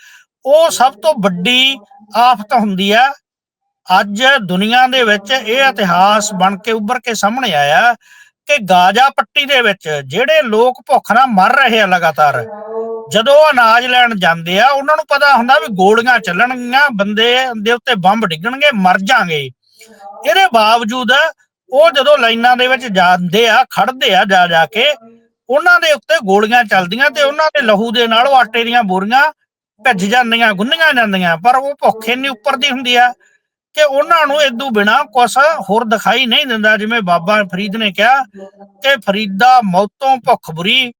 ਉਹ ਸਭ ਤੋਂ ਵੱਡੀ ਆਫਤ ਹੁੰਦੀ ਆ ਅੱਜ ਦੁਨੀਆ ਦੇ ਵਿੱਚ ਇਹ ਇਤਿਹਾਸ ਬਣ ਕੇ ਉੱਭਰ ਕੇ ਸਾਹਮਣੇ ਆਇਆ ਕਿ ਗਾਜ਼ਾ ਪੱਟੀ ਦੇ ਵਿੱਚ ਜਿਹੜੇ ਲੋਕ ਭੁੱਖ ਨਾਲ ਮਰ ਰਹੇ ਆ ਲਗਾਤਾਰ, ਜਦੋਂ ਉਹ ਅਨਾਜ ਲੈਣ ਜਾਂਦੇ ਆ, ਉਹਨਾਂ ਨੂੰ ਪਤਾ ਹੁੰਦਾ ਵੀ ਗੋਲੀਆਂ ਚੱਲਣਗੀਆਂ, ਬੰਦੇ ਦੇ ਉੱਤੇ ਬੰਬ ਡਿੱਗਣਗੇ, ਮਰ ਜਾਣਗੇ ਇਹਦੇ ਬਾਵਜੂਦ ਉਹ ਜਦੋਂ ਲਾਈਨਾਂ ਦੇ ਵਿੱਚ ਜਾਂਦੇ ਆ ਖੜਦੇ ਆ ਜਾ ਜਾ ਕੇ, ਉਹਨਾਂ ਦੇ ਉੱਤੇ ਗੋਲੀਆਂ ਚੱਲਦੀਆਂ ਤੇ ਉਹਨਾਂ ਦੇ ਲਹੂ ਦੇ ਨਾਲ ਉਹ ਆਟੇ ਦੀਆਂ ਬੋਰੀਆਂ ਭਿੱਜ ਜਾਂਦੀਆਂ, ਗੁੰਨੀਆਂ ਜਾਂਦੀਆਂ, ਪਰ ਉਹ ਭੁੱਖ ਇੰਨੀ ਉੱਪਰ ਦੀ ਹੁੰਦੀ ਆ ਕਿ ਉਹਨਾਂ ਨੂੰ ਇਦੋਂ ਬਿਨਾ ਕੁਛ ਹੋਰ ਦਿਖਾਈ ਨਹੀਂ ਦਿੰਦਾ, ਜਿਵੇਂ ਬਾਬਾ ਫਰੀਦ ਨੇ ਕਿਹਾ ਕਿ ਫਰੀਦਾ ਮੌਤੋਂ ਭੁੱਖ ਬੁਰੀ,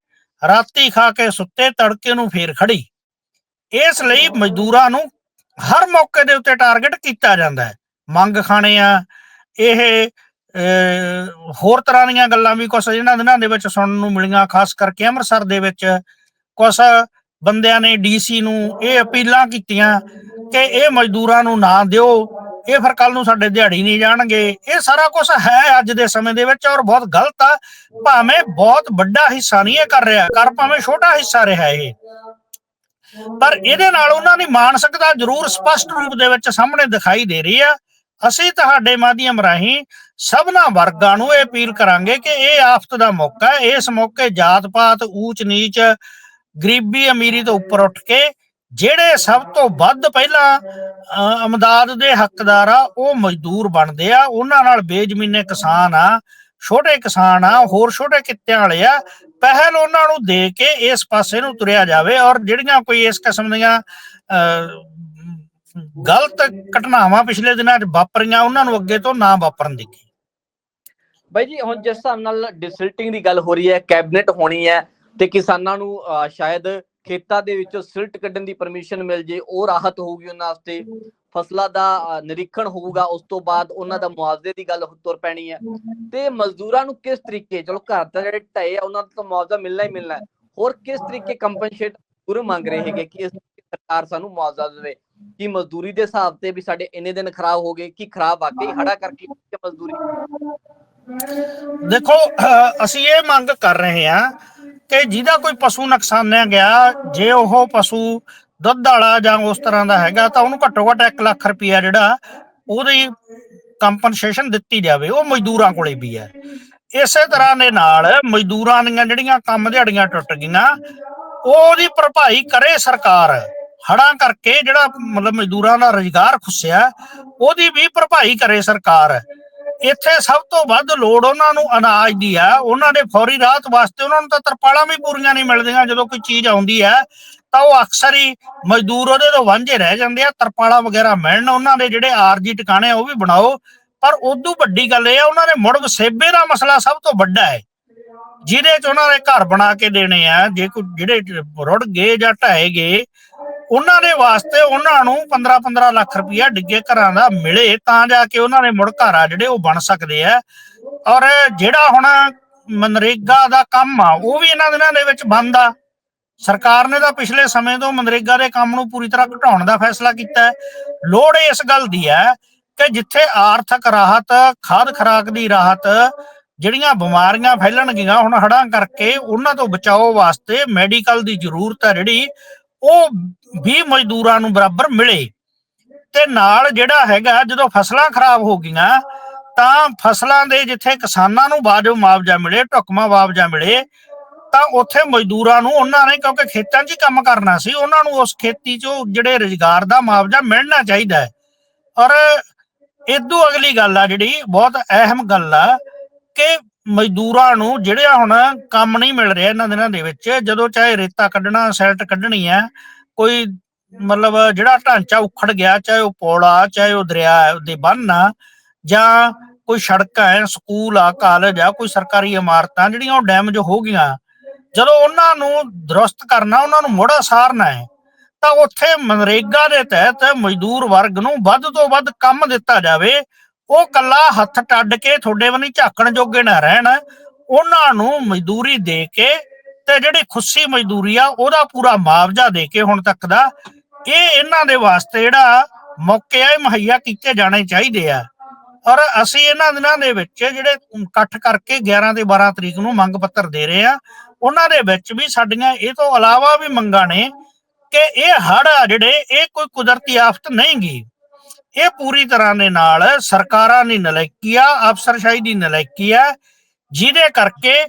ਰਾਤੀ ਖਾ ਕੇ ਸੁੱਤੇ ਤੜਕੇ ਨੂੰ ਫੇਰ ਖੜੀ। ਇਸ ਲਈ ਮਜ਼ਦੂਰਾਂ ਨੂੰ ਹਰ ਮੌਕੇ ਦੇ ਉੱਤੇ ਟਾਰਗੇਟ ਕੀਤਾ ਜਾਂਦਾ ਹੈ। ਮੰਗ ਖਾਣੇ ਆ, ਇਹ ਹੋਰ ਤਰ੍ਹਾਂ ਦੀਆਂ ਗੱਲਾਂ ਵੀ ਕੁਛ ਇਹਨਾਂ ਦਿਨਾਂ ਦੇ ਵਿੱਚ ਸੁਣਨ ਨੂੰ ਮਿਲੀਆਂ, ਖਾਸ ਕਰਕੇ ਅੰਮ੍ਰਿਤਸਰ ਦੇ ਵਿੱਚ। ਕੁਛ ਬੰਦਿਆਂ ਨੇ ਡੀਸੀ ਨੂੰ ਇਹ ਅਪੀਲਾਂ ਕੀਤੀਆਂ ਕਿ ਇਹ ਮਜ਼ਦੂਰਾਂ ਨੂੰ ਨਾ ਦਿਓ ਇਹ ਫਿਰ ਕੱਲ ਨੂੰ ਸਾਡੇ ਦਿਹਾੜੀ ਨਹੀਂ ਜਾਣਗੇ। ਇਹ ਸਾਰਾ ਕੁਝ ਹੈ ਅੱਜ ਦੇ ਸਮੇਂ ਦੇ ਵਿੱਚ ਔਰ ਬਹੁਤ ਗਲਤ ਆ। ਭਾਵੇਂ ਬਹੁਤ ਵੱਡਾ ਹਿੱਸਾ ਨਹੀਂ ਇਹ ਕਰ ਰਿਹਾ, ਕਰ ਭਾਵੇਂ ਛੋਟਾ ਹਿੱਸਾ ਰਿਹਾ ਇਹ। ਪਰ ਇਹਦੇ ਨਾਲ ਉਹਨਾਂ ਦੀ ਮਾਨਸਿਕਤਾ ਜ਼ਰੂਰ ਸਪਸ਼ਟ ਰੂਪ ਦੇ ਵਿੱਚ ਸਾਹਮਣੇ ਦਿਖਾਈ ਦੇ ਰਹੀ ਆ। ਅਸੀਂ ਤੁਹਾਡੇ ਮਾਧਿਅਮ ਰਾਹੀਂ ਸਭਨਾ ਵਰਗਾਂ ਨੂੰ ਇਹ ਅਪੀਲ ਕਰਾਂਗੇ ਕਿ ਇਹ ਆਫਤ ਦਾ ਮੌਕਾ ਹੈ। ਇਸ ਮੌਕੇ ਜਾਤ ਪਾਤ ਊਚ ਨੀਚ ਗਰੀਬੀ ਅਮੀਰੀ ਤੋਂ ਉੱਪਰ ਉੱਠ ਕੇ ਜਿਹੜੇ ਸਭ ਤੋਂ ਵੱਧ ਪਹਿਲਾਂ ਅਮਦਾਦ ਦੇ ਹੱਕਦਾਰ ਆ, ਉਹ ਮਜ਼ਦੂਰ ਬਣਦੇ ਆ। ਉਹਨਾਂ ਨਾਲ ਬੇਜ਼ਮੀਨੇ ਕਿਸਾਨ ਆ, ਛੋਟੇ ਕਿਸਾਨ ਆ, ਹੋਰ ਛੋਟੇ ਕਿੱਤਿਆਂ ਵਾਲੇ ਆ। ਪਹਿਲ ਉਹਨਾਂ ਨੂੰ ਦੇ ਕੇ ਇਸ ਪਾਸੇ ਨੂੰ ਤੁਰਿਆ ਜਾਵੇ ਔਰ ਜਿਹੜੀਆਂ ਕੋਈ ਇਸ ਕਿਸਮ ਦੀਆਂ ਗਲਤ ਘਟਨਾਵਾਂ ਪਿਛਲੇ ਦਿਨਾਂ 'ਚ ਵਾਪਰੀਆਂ, ਉਹਨਾਂ ਨੂੰ ਅੱਗੇ ਤੋਂ ਨਾ ਵਾਪਰਨ ਦਿੱਤੀ। ਬਾਈ ਜੀ, ਹੁਣ ਜਿਸ ਹਿਸਾਬ ਨਾਲ ਡਿਸਲਟਿੰਗ ਦੀ ਗੱਲ ਹੋ ਰਹੀ ਹੈ ਕੈਬਨਿਟ ਹੋਣੀ ਹੈ, ਤੇ ਕਿਸਾਨਾਂ ਨੂੰ ਸ਼ਾਇਦ ਖੇਤਾਂ ਦੇ ਵਿੱਚੋਂ ਸਿਲਟ ਕੱਢਣ ਦੀ ਪਰਮਿਸ਼ਨ ਮਿਲ ਜੇ, ਉਹ ਰਾਹਤ ਹੋਊਗੀ ਉਹਨਾਂ ਵਾਸਤੇ। ਫਸਲਾਂ ਦਾ ਨਿਰੀਖਣ ਹੋਊਗਾ, ਉਸ ਤੋਂ ਬਾਅਦ ਉਹਨਾਂ ਦਾ ਮੁਆਵਜ਼ੇ ਦੀ ਗੱਲ ਤੁਰ ਪੈਣੀ ਹੈ। ਤੇ ਮਜ਼ਦੂਰਾਂ ਨੂੰ ਕਿਸ ਤਰੀਕੇ, ਚਲੋ ਘਰ ਤਾਂ ਜਿਹੜੇ ਢਏ ਆ, ਉਹਨਾਂ ਨੂੰ ਤਾਂ ਮੁਆਵਜ਼ਾ ਮਿਲਣਾ ਹੀ ਮਿਲਣਾ ਹੋਰ ਕਿਸ ਤਰੀਕੇ ਕੰਪਨਸੇਟ ਗੁਰੂ ਮੰਗ ਰਹੇ ਹੈਗੇ ਕਿ ਇਸ ਸਰਕਾਰ ਸਾਨੂੰ ਮੁਆਵਜ਼ਾ ਦੇਵੇ? ਕਿ ਮਜ਼ਦੂਰੀ ਦੇ ਹਿਸਾਬ ਤੇ ਵੀ ਸਾਡੇ ਇੰਨੇ ਦਿਨ ਖਰਾਬ ਹੋ ਗਏ, ਕਿ ਖਰਾਬ ਵਾਕਈ ਖੜਾ ਕਰਕੇ ਮਜ਼ਦੂਰੀ? ਦੇਖੋ ਅਸੀਂ ਇਹ ਮੰਗ ਕਰ ਰਹੇ ਹਾਂ ਤੇ ਜਿਹਦਾ ਕੋਈ ਪਸ਼ੂ ਨੁਕਸਾਨਿਆ ਗਿਆ, ਜੇ ਉਹ ਪਸ਼ੂ ਦੁੱਧ ਵਾਲਾ ਜਾਂ ਉਸ ਤਰ੍ਹਾਂ ਦਾ ਹੈਗਾ, ਤਾਂ ਉਹਨੂੰ ਘੱਟੋ ਘੱਟ 1 ਲੱਖ ਰੁਪਇਆ ਜਿਹੜਾ ਉਹਦੀ ਕੰਪਨਸੇਸ਼ਨ ਦਿੱਤੀ ਜਾਵੇ, ਉਹ ਮਜ਼ਦੂਰਾਂ ਕੋਲੇ ਵੀ ਹੈ। ਇਸੇ ਤਰ੍ਹਾਂ ਦੇ ਨਾਲ ਮਜ਼ਦੂਰਾਂ ਦੀਆਂ ਜਿਹੜੀਆਂ ਕੰਮ ਦਿਹਾੜੀਆਂ ਟੁੱਟ ਗਈਆਂ ਉਹਦੀ ਭਰਪਾਈ ਕਰੇ ਸਰਕਾਰ। ਹੜਾਂ ਕਰਕੇ ਜਿਹੜਾ ਮਤਲਬ ਮਜ਼ਦੂਰਾਂ ਦਾ ਰੁਜ਼ਗਾਰ ਖੁੱਸਿਆ, ਉਹਦੀ ਵੀ ਭਰਪਾਈ ਕਰੇ ਸਰਕਾਰ। ਇੱਥੇ ਸਭ ਤੋਂ ਵੱਧ ਲੋੜ ਉਹਨਾਂ ਨੂੰ ਅਨਾਜ ਦੀ ਆ ਉਹਨਾਂ ਦੇ ਫੌਰੀ ਰਾਹਤ ਵਾਸਤੇ ਉਹਨਾਂ ਨੂੰ ਤਾਂ ਤਰਪਾਲਾਂ ਵੀ ਪੂਰੀਆਂ ਨਹੀਂ ਮਿਲਦੀਆਂ। ਜਦੋਂ ਕੋਈ ਚੀਜ਼ ਆਉਂਦੀ ਹੈ, ਤਾਂ ਉਹ ਅਕਸਰ ਹੀ ਮਜ਼ਦੂਰ ਉਹਦੇ ਤੋਂ ਵਾਂਝੇ ਰਹਿ ਜਾਂਦੇ ਆ। ਤਰਪਾਲਾਂ ਵਗੈਰਾ ਮਿਲਣ, ਉਹਨਾਂ ਦੇ ਜਿਹੜੇ ਆਰਜੀ ਟਿਕਾਣੇ ਆ, ਉਹ ਵੀ ਬਣਾਓ। ਪਰ ਉਦੋਂ ਵੱਡੀ ਗੱਲ ਇਹ ਆ, ਉਹਨਾਂ ਦੇ ਮੁੜ ਵਸੇਬੇ ਦਾ ਮਸਲਾ ਸਭ ਤੋਂ ਵੱਡਾ ਹੈ। ਜਿਹਦੇ ਚ ਉਹਨਾਂ ਨੇ ਘਰ ਬਣਾ ਕੇ ਦੇਣੇ ਆ, ਜੇ ਕੋਈ ਜਿਹੜੇ ਰੁੜ ਗਏ ਜਾਂ ਢਾਏ ਗਏ ਉਹਨਾਂ ਦੇ ਵਾਸਤੇ ਉਹਨਾਂ ਨੂੰ 15-15 ਲੱਖ ਰੁਪਇਆ ਡਿੱਗੇ ਘਰਾਂ ਦਾ ਮਿਲੇ, ਤਾਂ ਜਾ ਕੇ ਉਹਨਾਂ ਦੇ ਮੁੜ ਘਰ ਆ ਜਿਹੜੇ ਉਹ ਬਣ ਸਕਦੇ ਆ। ਔਰ ਜਿਹੜਾ ਹੁਣ ਮਨਰੇਗਾ ਦਾ ਕੰਮ ਆ, ਉਹ ਵੀ ਇਹਨਾਂ ਦਿਨਾਂ ਦੇ ਵਿੱਚ ਬੰਦ ਆ। ਸਰਕਾਰ ਨੇ ਤਾਂ ਪਿਛਲੇ ਸਮੇਂ ਤੋਂ ਮਨਰੇਗਾ ਦੇ ਕੰਮ ਨੂੰ ਪੂਰੀ ਤਰ੍ਹਾਂ ਘਟਾਉਣ ਦਾ ਫੈਸਲਾ ਕੀਤਾ ਹੈ। ਲੋੜ ਇਸ ਗੱਲ ਦੀ ਹੈ ਕਿ ਜਿੱਥੇ ਆਰਥਿਕ ਰਾਹਤ, ਖਾਦ ਖਰਾਕ ਦੀ ਰਾਹਤ ਜਿਹੜੀਆਂ ਬਿਮਾਰੀਆਂ ਫੈਲਣਗੀਆਂ, ਹੁਣ ਹੜਾਂ ਕਰਕੇ ਉਹਨਾਂ ਤੋਂ ਬਚਾਓ ਵਾਸਤੇ ਮੈਡੀਕਲ ਦੀ ਜ਼ਰੂਰਤ ਹੈ ਜਿਹੜੀ ਉਹ ਵੀ ਮਜ਼ਦੂਰਾਂ ਨੂੰ ਬਰਾਬਰ ਮਿਲੇ। ਤੇ ਨਾਲ ਜਿਹੜਾ ਹੈਗਾ, ਜਦੋਂ ਫਸਲਾਂ ਖਰਾਬ ਹੋ ਗਈਆਂ, ਤਾਂ ਫਸਲਾਂ ਦੇ ਜਿੱਥੇ ਕਿਸਾਨਾਂ ਨੂੰ ਬਾਜੋ ਮੁਆਵਜ਼ਾ ਮਿਲੇ ਢੁਕਮਾ ਮੁਆਵਜ਼ਾ ਮਿਲੇ, ਤਾਂ ਉੱਥੇ ਮਜ਼ਦੂਰਾਂ ਨੂੰ ਉਹਨਾਂ ਨੇ, ਕਿਉਂਕਿ ਖੇਤਾਂ 'ਚ ਹੀ ਕੰਮ ਕਰਨਾ ਸੀ, ਉਹਨਾਂ ਨੂੰ ਉਸ ਖੇਤੀ 'ਚੋਂ ਜਿਹੜੇ ਰੁਜ਼ਗਾਰ ਦਾ ਮੁਆਵਜ਼ਾ ਮਿਲਣਾ ਚਾਹੀਦਾ ਹੈ। ਔਰ ਇਦੋਂ ਅਗਲੀ ਗੱਲ ਆ ਜਿਹੜੀ, ਬਹੁਤ ਅਹਿਮ ਗੱਲ ਆ, ਕਿ ਮਜ਼ਦੂਰਾਂ ਨੂੰ ਜਿਹੜੇ ਹੁਣ ਕੰਮ ਨਹੀਂ ਮਿਲ ਰਿਹਾ ਇਹਨਾਂ ਦਿਨਾਂ ਦੇ ਵਿੱਚ, ਜਦੋਂ ਚਾਹੇ ਰੇਤਾ ਕੱਢਣਾ, ਸੈਲਟ ਕੱਢਣੀ ਹੈ, ਕੋਈ ਮਤਲਬ ਜਿਹੜਾ ਢਾਂਚਾ ਉਖੜ ਗਿਆ, ਚਾਹੇ ਉਹ ਪੌੜਾ, ਚਾਹੇ ਉਹ ਦਰਿਆ ਦੇ ਬੰਨ ਆ, ਜਾਂ ਕੋਈ ਸੜਕਾਂ ਹੈ, ਸਕੂਲ ਆ, ਕਾਲਜ ਆ, ਕੋਈ ਸਰਕਾਰੀ ਇਮਾਰਤਾਂ, ਜਿਹੜੀਆਂ ਉਹ ਡੈਮੇਜ ਹੋ ਗਈਆਂ, ਜਦੋਂ ਉਹਨਾਂ ਨੂੰ ਦਰੁਸਤ ਕਰਨਾ, ਉਹਨਾਂ ਨੂੰ ਮੋੜਾ ਸਾਰਨਾ ਹੈ, ਤਾਂ ਉੱਥੇ ਮਨਰੇਗਾ ਦੇ ਤਹਿਤ ਮਜ਼ਦੂਰ ਵਰਗ ਨੂੰ ਵੱਧ ਤੋਂ ਵੱਧ ਕੰਮ ਦਿੱਤਾ ਜਾਵੇ ਉਹ ਕੱਲਾ ਹੱਥ ਟੱਡ ਕੇ ਤੁਹਾਡੇ ਵੱਲ ਝਾਕਣ ਜੋਗੇ ਨਾ ਰਹਿਣ। ਉਹਨਾਂ ਨੂੰ ਮਜ਼ਦੂਰੀ ਦੇ ਕੇ ਤੇ ਜਿਹੜੀ ਖੁੱਸੀ ਮਜ਼ਦੂਰੀ ਆ, ਉਹਦਾ ਪੂਰਾ ਮੁਆਵਜ਼ਾ ਦੇ ਕੇ ਹੁਣ ਤੱਕ ਦਾ। ਇਹ ਇਹਨਾਂ ਦੇ ਵਾਸਤੇ ਜਿਹੜਾ ਮੌਕੇ ਆ, ਇਹ ਮੁਹੱਈਆ ਕੀਤੇ ਜਾਣੇ ਚਾਹੀਦੇ ਆ। ਔਰ ਅਸੀਂ ਇਹਨਾਂ ਦਿਨਾਂ ਦੇ ਵਿੱਚ ਜਿਹੜੇ ਇਕੱਠ ਕਰਕੇ 11 ਤੇ 12 ਤਰੀਕ ਨੂੰ ਮੰਗ ਪੱਤਰ ਦੇ ਰਹੇ ਆ, ਉਹਨਾਂ ਦੇ ਵਿੱਚ ਵੀ ਸਾਡੀਆਂ ਇਹ ਤੋਂ ਇਲਾਵਾ ਵੀ ਮੰਗਾਂ ਨੇ ਕਿ ਇਹ ਹੜ ਆ ਜਿਹੜੇ, ਇਹ ਕੋਈ ਕੁਦਰਤੀ ਆਫਤ ਨਹੀਂ ਗੀ ਇਹ ਪੂਰੀ ਤਰ੍ਹਾਂ ਦੇ ਨਾਲ ਸਰਕਾਰਾਂ ਦੀ ਨਲਾਇਕੀ ਆ, ਅਫਸਰਸ਼ਾਹੀ ਦੀ ਨਲਾਇਕੀ ਆ। ਜਿਹਦੇ ਕਰਕੇ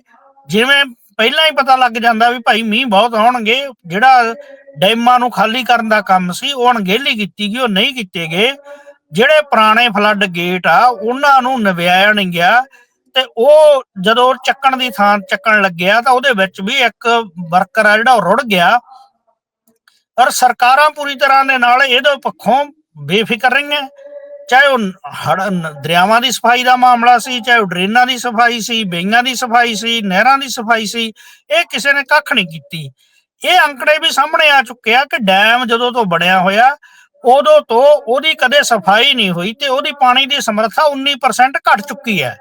ਜਿਵੇਂ ਪਹਿਲਾਂ ਹੀ ਪਤਾ ਲੱਗ ਜਾਂਦਾ ਵੀ ਭਾਈ ਮੀਂਹ ਬਹੁਤ ਆਉਣਗੇ, ਜਿਹੜਾ ਡੈਮਾਂ ਨੂੰ ਖਾਲੀ ਕਰਨ ਦਾ ਕੰਮ ਸੀ, ਉਹ ਅਣਗਹਿਲੀ ਕੀਤੀ ਗਈ, ਉਹ ਨਹੀਂ ਕੀਤੇ ਗਏ। ਜਿਹੜੇ ਪੁਰਾਣੇ ਫਲੱਡ ਗੇਟ ਆ, ਉਹਨਾਂ ਨੂੰ ਨਵਿਆਇਆ ਨਹੀਂ ਗਿਆ। ਤੇ ਉਹ ਜਦੋਂ ਚੱਕਣ ਦੀ ਥਾਂ ਚੱਕਣ ਲੱਗਿਆ ਤਾਂ ਉਹਦੇ ਵਿੱਚ ਵੀ ਇੱਕ ਵਰਕਰ ਆ ਜਿਹੜਾ ਉਹ ਰੁੜ ਗਿਆ। ਔਰ ਸਰਕਾਰਾਂ ਪੂਰੀ ਤਰ੍ਹਾਂ ਦੇ ਨਾਲ ਇਹਦੇ ਪੱਖੋਂ ਬੇਫਿਕਰ ਰਹੀਆਂ। ਚਾਹੇ ਉਹ ਹੜ, ਦਰਿਆਵਾਂ ਦੀ ਸਫ਼ਾਈ ਦਾ ਮਾਮਲਾ ਸੀ, ਚਾਹੇ ਉਹ ਡਰੇਨਾਂ ਦੀ ਸਫ਼ਾਈ ਸੀ, ਬੇਈਆਂ ਦੀ ਸਫ਼ਾਈ ਸੀ, ਨਹਿਰਾਂ ਦੀ ਸਫ਼ਾਈ ਸੀ, ਇਹ ਕਿਸੇ ਨੇ ਕੱਖ ਨਹੀਂ ਕੀਤੀ। ਇਹ ਅੰਕੜੇ ਵੀ ਸਾਹਮਣੇ ਆ ਚੁੱਕੇ ਆ ਕਿ ਡੈਮ ਜਦੋਂ ਤੋਂ ਬਣਿਆ ਹੋਇਆ, ਉਦੋਂ ਤੋਂ ਉਹਦੀ ਕਦੇ ਸਫ਼ਾਈ ਨਹੀਂ ਹੋਈ ਤੇ ਉਹਦੀ ਪਾਣੀ ਦੀ ਸਮਰੱਥਾ 19% ਘਟ ਚੁੱਕੀ ਹੈ।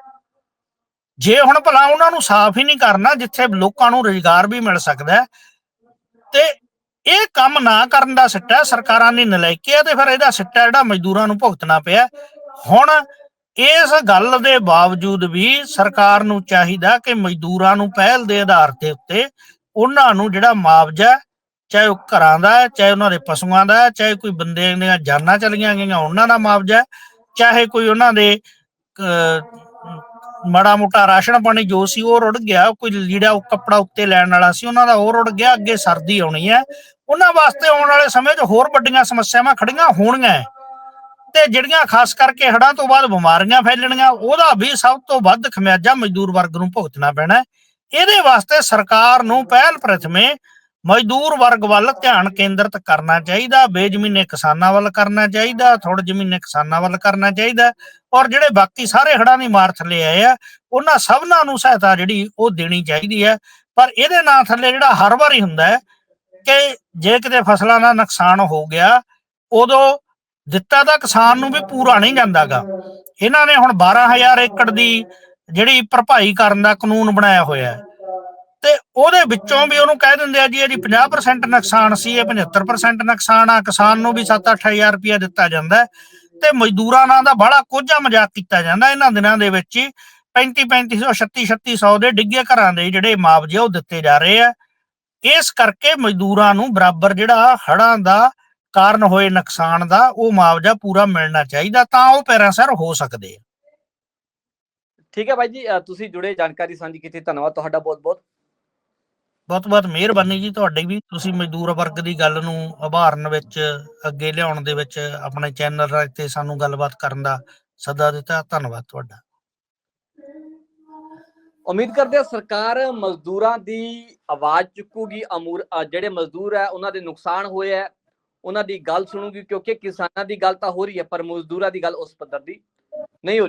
ਜੇ ਹੁਣ ਭਲਾ ਉਹਨਾਂ ਨੂੰ ਸਾਫ਼ ਹੀ ਨਹੀਂ ਕਰਨਾ, ਜਿੱਥੇ ਲੋਕਾਂ ਨੂੰ ਰੁਜ਼ਗਾਰ ਵੀ ਮਿਲ ਸਕਦਾ ਤੇ ਇਹ ਕੰਮ ਨਾ ਕਰਨ ਦਾ ਸਿੱਟਾ ਸਰਕਾਰਾਂ ਨੇ ਨਲਾਇਕੀ ਆ ਤੇ ਫਿਰ ਇਹਦਾ ਸਿੱਟਾ ਜਿਹੜਾ ਮਜ਼ਦੂਰਾਂ ਨੂੰ ਭੁਗਤਣਾ ਪਿਆ। ਹੁਣ ਇਸ ਗੱਲ ਦੇ ਬਾਵਜੂਦ ਵੀ ਸਰਕਾਰ ਨੂੰ ਚਾਹੀਦਾ ਕਿ ਮਜ਼ਦੂਰਾਂ ਨੂੰ ਪਹਿਲ ਦੇ ਆਧਾਰ ਦੇ ਉੱਤੇ ਉਹਨਾਂ ਨੂੰ ਜਿਹੜਾ ਮੁਆਵਜ਼ਾ ਚਾਹੇ ਉਹ ਘਰਾਂ ਦਾ ਹੈ, ਚਾਹੇ ਉਹਨਾਂ ਦੇ ਪਸ਼ੂਆਂ ਦਾ ਹੈ, ਚਾਹੇ ਕੋਈ ਬੰਦੇ ਦੀਆਂ ਜਾਨਾਂ ਚਲੀਆਂ ਗਈਆਂ ਉਹਨਾਂ ਦਾ ਮੁਆਵਜ਼ਾ ਚਾਹੇ ਕੋਈ ਉਹਨਾਂ ਦੇ ਅਹ, ਮਾੜਾ ਮੋਟਾ ਰਾਸ਼ਨ ਪਾਣੀ ਜੋ ਸੀ ਉਹ ਰੁੜ ਗਿਆ ਕੋਈ ਲੀੜਾ ਉਹ ਕੱਪੜਾ ਉੱਤੇ ਲੈਣ ਵਾਲਾ ਸੀ ਉਹਨਾਂ ਦਾ ਉਹ ਰੁੜ ਗਿਆ ਅੱਗੇ ਸਰਦੀ ਆਉਣੀ ਹੈ। ਉਹਨਾਂ ਵਾਸਤੇ ਆਉਣ ਵਾਲੇ ਸਮੇਂ 'ਚ ਹੋਰ ਵੱਡੀਆਂ ਸਮੱਸਿਆਵਾਂ ਖੜੀਆਂ ਹੋਣਗੀਆਂ। ਤੇ ਜਿਹੜੀਆਂ ਖਾਸ ਕਰਕੇ ਹੜ੍ਹਾਂ ਤੋਂ ਬਾਅਦ ਬਿਮਾਰੀਆਂ ਫੈਲਣੀਆਂ, ਉਹਦਾ ਵੀ ਸਭ ਤੋਂ ਵੱਧ ਖਮਿਆਜਾ ਮਜ਼ਦੂਰ ਵਰਗ ਨੂੰ ਭੁਗਤਣਾ ਪੈਣਾ ਇਹਦੇ ਵਾਸਤੇ ਸਰਕਾਰ ਨੂੰ ਪਹਿਲ ਪ੍ਰਥਮੇ ਮਜ਼ਦੂਰ ਵਰਗ ਵੱਲ ਧਿਆਨ ਕੇਂਦਰਿਤ ਕਰਨਾ ਚਾਹੀਦਾ, ਬੇਜ਼ਮੀਨੇ ਕਿਸਾਨਾਂ ਵੱਲ ਕਰਨਾ ਚਾਹੀਦਾ ਥੋੜੇ ਜ਼ਮੀਨੇ ਕਿਸਾਨਾਂ ਵੱਲ ਕਰਨਾ ਚਾਹੀਦਾ ਔਰ ਜਿਹੜੇ ਬਾਕੀ ਸਾਰੇ ਹੜ੍ਹਾਂ ਦੀ ਮਾਰ ਥੱਲੇ ਆਏ ਆ, ਉਹਨਾਂ ਸਭਨਾਂ ਨੂੰ ਸਹਾਇਤਾ ਜਿਹੜੀ ਉਹ ਦੇਣੀ ਚਾਹੀਦੀ ਹੈ। ਪਰ ਇਹਦੇ ਨਾਂ ਥੱਲੇ ਜਿਹੜਾ ਹਰ ਵਾਰੀ ਹੁੰਦਾ ਹੈ ਕਿ ਜੇ ਕਿਤੇ ਫਸਲਾਂ ਦਾ ਨੁਕਸਾਨ ਹੋ ਗਿਆ, ਉਦੋਂ ਦਿੱਤਾ ਤਾਂ ਕਿਸਾਨ ਨੂੰ ਵੀ ਪੂਰਾ ਨਹੀਂ ਜਾਂਦਾਗਾ। ਇਹਨਾਂ ਨੇ ਹੁਣ 12000 ਏਕੜ ਦੀ ਜਿਹੜੀ ਭਰਪਾਈ ਕਰਨ ਦਾ ਕਾਨੂੰਨ ਬਣਾਇਆ ਹੋਇਆ ਹੈ। ਤੇ ਉਹਦੇ ਵਿੱਚੋਂ ਵੀ ਉਹਨੂੰ ਕਹਿ ਦਿੰਦੇ ਆ ਜੀ, ਇਹਦੀ 50% ਨੁਕਸਾਨ ਸੀ, ਇਹ 75% ਨੁਕਸਾਨ ਆ, ਕਿਸਾਨ ਨੂੰ ਵੀ 7-8000 ਰੁਪਇਆ ਦਿੱਤਾ ਜਾਂਦਾ ਤੇ ਮਜ਼ਦੂਰਾਂ ਨਾਲ ਦਾ ਬੜਾ ਕੋਝਾ ਮਜ਼ਾਕ ਕੀਤਾ ਜਾਂਦਾ ਇਹਨਾਂ ਦਿਨਾਂ ਦੇ ਵਿੱਚ ਹੀ। 35-3500 36-3600 ਦੇ ਡਿੱਗੇ ਘਰਾਂ ਦੇ ਜਿਹੜੇ ਮੁਆਵਜ਼ੇ ਉਹ ਦਿੱਤੇ ਜਾ ਰਹੇ ਆ। ਇਸ ਕਰਕੇ ਮਜ਼ਦੂਰਾਂ ਨੂੰ ਬਰਾਬਰ ਜਿਹੜਾ ਹੜਾਂ ਦਾ ਕਾਰਨ ਹੋਏ ਨੁਕਸਾਨ ਦਾ ਉਹ ਮੁਆਵਜ਼ਾ ਪੂਰਾ ਮਿਲਣਾ ਚਾਹੀਦਾ ਤਾਂ ਉਹ ਪੈਰਾਂ ਸਰ ਹੋ ਸਕਦੇ ਆ। ਠੀਕ ਹੈ ਬਾਈ ਜੀ ਤੁਸੀਂ ਜੁੜੇ ਜਾਣਕਾਰੀ ਸਾਂਝੀ ਕੀਤੀ ਧੰਨਵਾਦ ਤੁਹਾਡਾ ਬਹੁਤ ਬਹੁਤ ਬਹੁਤ ਬਹੁਤ ਮਿਹਰਬਾਨੀ ਜੀ ਤੁਹਾਡੀ ਵੀ ਤੁਸੀਂ ਮਜ਼ਦੂਰ ਵਰਗ ਦੀ ਗੱਲ ਨੂੰ ਉਭਾਰਨ ਵਿੱਚ ਅੱਗੇ ਲਿਆਉਣ ਦੇ ਵਿੱਚ ਆਪਣੇ ਚੈਨਲ ਰਾਹੀਂ ਤੇ ਸਾਨੂੰ ਗੱਲਬਾਤ ਕਰਨ ਦਾ ਸੱਦਾ ਦਿੱਤਾ ਧੰਨਵਾਦ ਤੁਹਾਡਾ। ਉਮੀਦ ਕਰਦੇ ਹਾਂ ਸਰਕਾਰ ਮਜ਼ਦੂਰਾਂ ਦੀ ਆਵਾਜ਼ ਚੁੱਕੂਗੀ। ਅਮੂਰ ਜਿਹੜੇ ਮਜ਼ਦੂਰ ਹੈ, ਉਹਨਾਂ ਦੇ ਨੁਕਸਾਨ ਹੋਏ ਹੈ। ਉਹਨਾਂ ਦੀ ਗੱਲ ਸੁਣੂਗੀ ਕਿਉਂਕਿ ਕਿਸਾਨਾਂ ਦੀ ਗੱਲ ਤਾਂ ਹੋ ਰਹੀ ਹੈ, ਪਰ ਮਜ਼ਦੂਰਾਂ ਦੀ ਗੱਲ ਉਸ ਪੱਧਰ ਦੀ ਨਹੀਂ ਹੋ ਰਹੀ।